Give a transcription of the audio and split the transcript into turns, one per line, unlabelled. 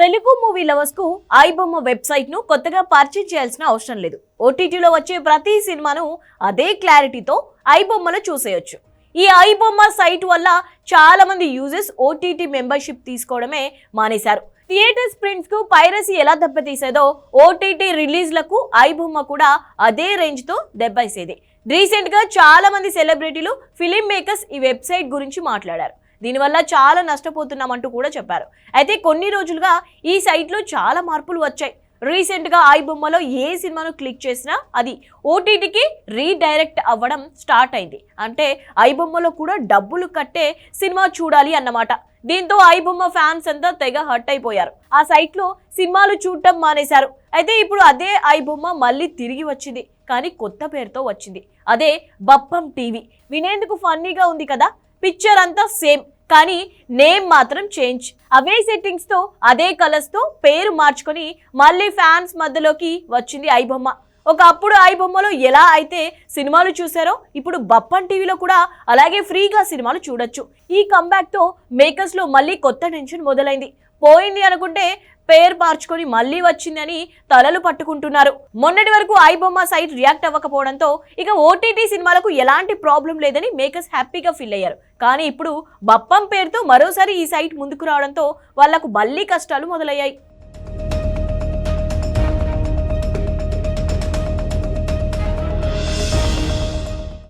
Telugu movie లవర్స్కు iBomma వెబ్సైట్ను కొత్తగా పరిచయం చేయాల్సిన అవసరం లేదు. ఓటీటీలో వచ్చే ప్రతి సినిమాను అదే క్లారిటీతో ఐబొమ్మలో చూసేయొచ్చు. ఈ ఐబొమ్మ సైట్ వల్ల చాలా మంది యూజర్స్ ఓటీటీ మెంబర్షిప్ తీసుకోవడమే మానేశారు. థియేటర్స్ స్ప్రింట్స్కు పైరసీ ఎలా దెబ్బతీసేదో ఓటీటీ రిలీజ్లకు ఐబొమ్మ కూడా అదే రేంజ్తో దెబ్బేసేది రీసెంట్గా చాలా మంది సెలబ్రిటీలు ఫిలిం మేకర్స్ ఈ వెబ్సైట్ గురించి మాట్లాడారు. దీనివల్ల చాలా నష్టపోతున్నామంటూ కూడా చెప్పారు. అయితే కొన్ని రోజులుగా ఈ సైట్లో చాలా మార్పులు వచ్చాయి. రీసెంట్గా ఐ బొమ్మలో ఏ సినిమాను క్లిక్ చేసినా అది ఓటీటీకి రీడైరెక్ట్ అవ్వడం స్టార్ట్ అయింది. అంటే ఐ బొమ్మలో కూడా డబ్బులు కట్టే సినిమా చూడాలి అన్నమాట. దీంతో ఐ బొమ్మ ఫ్యాన్స్ అంతా తెగ హర్ట్ అయిపోయారు. ఆ సైట్లో సినిమాలు చూడటం మానేశారు. అయితే ఇప్పుడు అదే ఐ బొమ్మ మళ్ళీ తిరిగి వచ్చింది. కానీ కొత్త పేరుతో వచ్చింది. అదే బప్పం టీవీ. వినేందుకు ఫన్నీగా ఉంది కదా. పిక్చర్ అంతా సేమ్. కానీ నేమ్ మాత్రం చేంజ్. అవే సెట్టింగ్స్తో అదే కలర్స్తో పేరు మార్చుకొని మళ్ళీ ఫ్యాన్స్ మధ్యలోకి వచ్చింది ఐబొమ్మ. ఒకప్పుడు ఐబొమ్మలో ఎలా అయితే సినిమాలు చూసారో ఇప్పుడు బప్పన్ టీవీలో కూడా అలాగే ఫ్రీగా సినిమాలు చూడొచ్చు. ఈ కంబ్యాక్తో మేకర్స్లో మళ్ళీ కొత్త టెన్షన్ మొదలైంది. పోయింది అనుకుంటే పేరు మార్చుకొని మళ్ళీ వచ్చిందని తలలు పట్టుకుంటున్నారు. మొన్నటి వరకు ఐబొమ్మ సైట్ రియాక్ట్ అవ్వకపోవడంతో ఇక ఓటీటీ సినిమాలకు ఎలాంటి ప్రాబ్లం లేదని మేకర్స్ హ్యాపీగా ఫీల్ అయ్యారు. కానీ ఇప్పుడు బప్పం పేరుతో మరోసారి ఈ సైట్ ముందుకు రావడంతో వాళ్ళకు మళ్ళీ కష్టాలు మొదలయ్యాయి.